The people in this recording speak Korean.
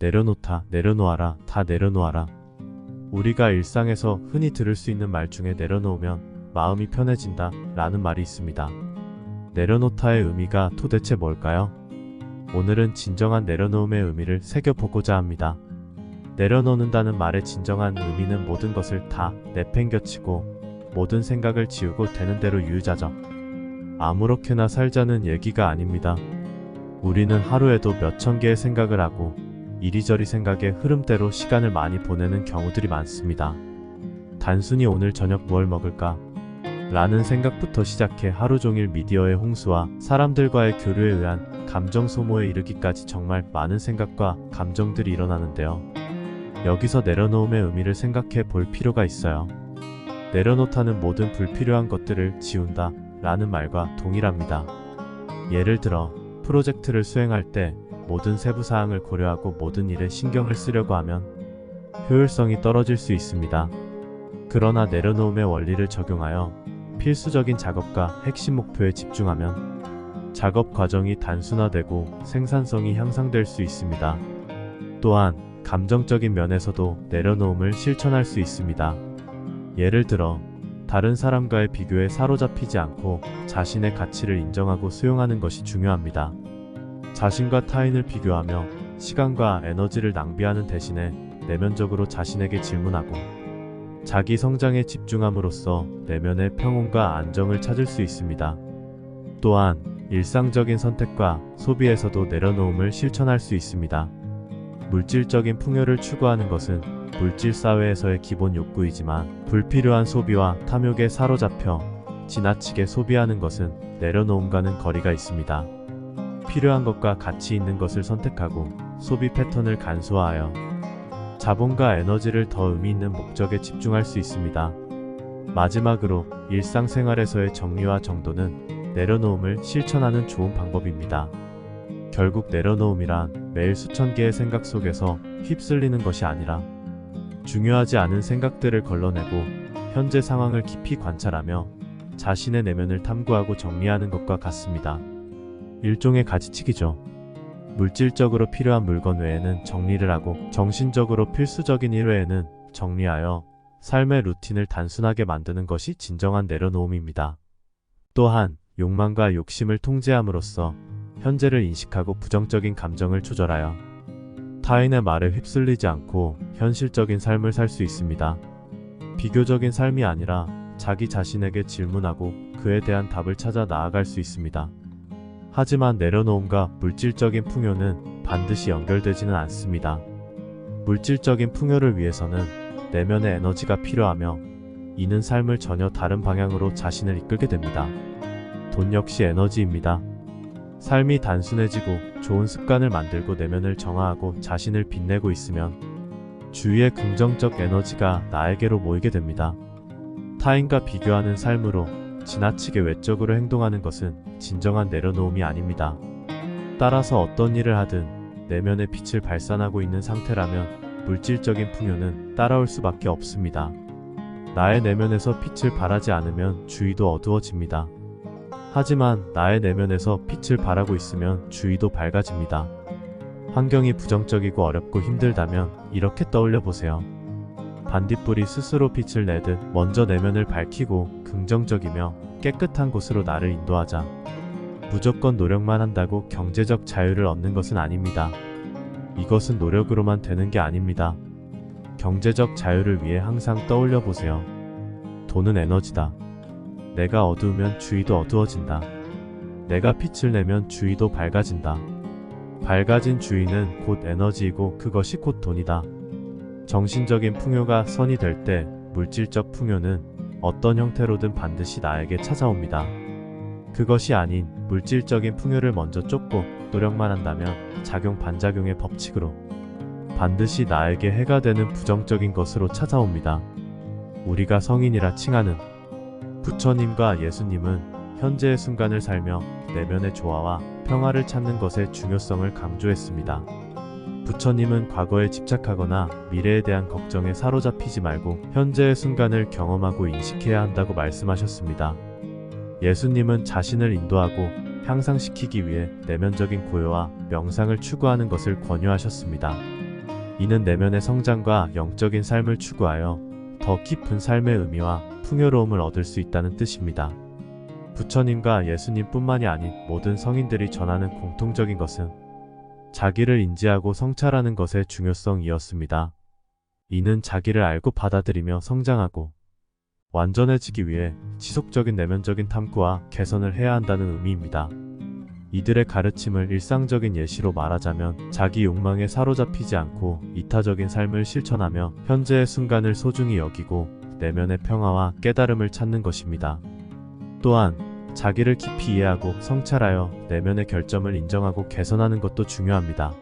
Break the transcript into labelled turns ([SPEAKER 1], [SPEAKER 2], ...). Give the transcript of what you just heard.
[SPEAKER 1] 내려놓다, 내려놓아라, 다 내려놓아라. 우리가 일상에서 흔히 들을 수 있는 말 중에 내려놓으면 마음이 편해진다 라는 말이 있습니다. 내려놓다의 의미가 도대체 뭘까요? 오늘은 진정한 내려놓음의 의미를 새겨보고자 합니다. 내려놓는다는 말의 진정한 의미는 모든 것을 다 내팽겨치고 모든 생각을 지우고 되는 대로 유유자적. 아무렇게나 살자는 얘기가 아닙니다. 우리는 하루에도 몇천 개의 생각을 하고 이리저리 생각의 흐름대로 시간을 많이 보내는 경우들이 많습니다. 단순히 오늘 저녁 무얼 먹을까? 라는 생각부터 시작해 하루 종일 미디어의 홍수와 사람들과의 교류에 의한 감정 소모에 이르기까지 정말 많은 생각과 감정들이 일어나는데요. 여기서 내려놓음의 의미를 생각해 볼 필요가 있어요. 내려놓다는 모든 불필요한 것들을 지운다 라는 말과 동일합니다. 예를 들어 프로젝트를 수행할 때 모든 세부 사항을 고려하고 모든 일에 신경을 쓰려고 하면 효율성이 떨어질 수 있습니다. 그러나 내려놓음의 원리를 적용하여 필수적인 작업과 핵심 목표에 집중하면 작업 과정이 단순화되고 생산성이 향상될 수 있습니다. 또한 감정적인 면에서도 내려놓음을 실천할 수 있습니다. 예를 들어 다른 사람과의 비교에 사로잡히지 않고 자신의 가치를 인정하고 수용하는 것이 중요합니다. 자신과 타인을 비교하며 시간과 에너지를 낭비하는 대신에 내면적으로 자신에게 질문하고 자기 성장에 집중함으로써 내면의 평온과 안정을 찾을 수 있습니다. 또한 일상적인 선택과 소비에서도 내려놓음을 실천할 수 있습니다. 물질적인 풍요를 추구하는 것은 물질 사회에서의 기본 욕구이지만 불필요한 소비와 탐욕에 사로잡혀 지나치게 소비하는 것은 내려놓음과는 거리가 있습니다. 필요한 것과 가치 있는 것을 선택하고 소비 패턴을 간소화하여 자본과 에너지를 더 의미 있는 목적에 집중할 수 있습니다. 마지막으로 일상생활에서의 정리와 정도는 내려놓음을 실천하는 좋은 방법입니다. 결국 내려놓음이란 매일 수천 개의 생각 속에서 휩쓸리는 것이 아니라 중요하지 않은 생각들을 걸러내고 현재 상황을 깊이 관찰하며 자신의 내면을 탐구하고 정리하는 것과 같습니다. 일종의 가지치기죠. 물질적으로 필요한 물건 외에는 정리를 하고 정신적으로 필수적인 일 외에는 정리하여 삶의 루틴을 단순하게 만드는 것이 진정한 내려놓음입니다. 또한 욕망과 욕심을 통제함으로써 현재를 인식하고 부정적인 감정을 조절하여 타인의 말에 휩쓸리지 않고 현실적인 삶을 살 수 있습니다. 비교적인 삶이 아니라 자기 자신에게 질문하고 그에 대한 답을 찾아 나아갈 수 있습니다. 하지만 내려놓음과 물질적인 풍요는 반드시 연결되지는 않습니다. 물질적인 풍요를 위해서는 내면의 에너지가 필요하며 이는 삶을 전혀 다른 방향으로 자신을 이끌게 됩니다. 돈 역시 에너지입니다. 삶이 단순해지고 좋은 습관을 만들고 내면을 정화하고 자신을 빛내고 있으면 주위의 긍정적 에너지가 나에게로 모이게 됩니다. 타인과 비교하는 삶으로 지나치게 외적으로 행동하는 것은 진정한 내려놓음이 아닙니다. 따라서 어떤 일을 하든 내면의 빛을 발산하고 있는 상태라면 물질적인 풍요는 따라올 수밖에 없습니다. 나의 내면에서 빛을 발하지 않으면 주위도 어두워집니다. 하지만 나의 내면에서 빛을 발하고 있으면 주위도 밝아집니다. 환경이 부정적이고 어렵고 힘들다면 이렇게 떠올려 보세요. 반딧불이 스스로 빛을 내듯 먼저 내면을 밝히고 긍정적이며 깨끗한 곳으로 나를 인도하자. 무조건 노력만 한다고 경제적 자유를 얻는 것은 아닙니다. 이것은 노력으로만 되는 게 아닙니다. 경제적 자유를 위해 항상 떠올려 보세요. 돈은 에너지다. 내가 어두우면 주위도 어두워진다. 내가 빛을 내면 주위도 밝아진다. 밝아진 주위는 곧 에너지이고 그것이 곧 돈이다. 정신적인 풍요가 선이 될 때 물질적 풍요는 어떤 형태로든 반드시 나에게 찾아옵니다. 그것이 아닌 물질적인 풍요를 먼저 쫓고 노력만 한다면 작용 반작용의 법칙으로 반드시 나에게 해가 되는 부정적인 것으로 찾아옵니다. 우리가 성인이라 칭하는 부처님과 예수님은 현재의 순간을 살며 내면의 조화와 평화를 찾는 것의 중요성을 강조했습니다. 부처님은 과거에 집착하거나 미래에 대한 걱정에 사로잡히지 말고 현재의 순간을 경험하고 인식해야 한다고 말씀하셨습니다. 예수님은 자신을 인도하고 향상시키기 위해 내면적인 고요와 명상을 추구하는 것을 권유하셨습니다. 이는 내면의 성장과 영적인 삶을 추구하여 더 깊은 삶의 의미와 풍요로움을 얻을 수 있다는 뜻입니다. 부처님과 예수님뿐만이 아닌 모든 성인들이 전하는 공통적인 것은 자기를 인지하고 성찰하는 것의 중요성이었습니다. 이는 자기를 알고 받아들이며 성장하고 완전해지기 위해 지속적인 내면적인 탐구와 개선을 해야 한다는 의미입니다. 이들의 가르침을 일상적인 예시로 말하자면 자기 욕망에 사로잡히지 않고 이타적인 삶을 실천하며 현재의 순간을 소중히 여기고 내면의 평화와 깨달음을 찾는 것입니다. 또한 자기를 깊이 이해하고 성찰하여 내면의 결점을 인정하고 개선하는 것도 중요합니다.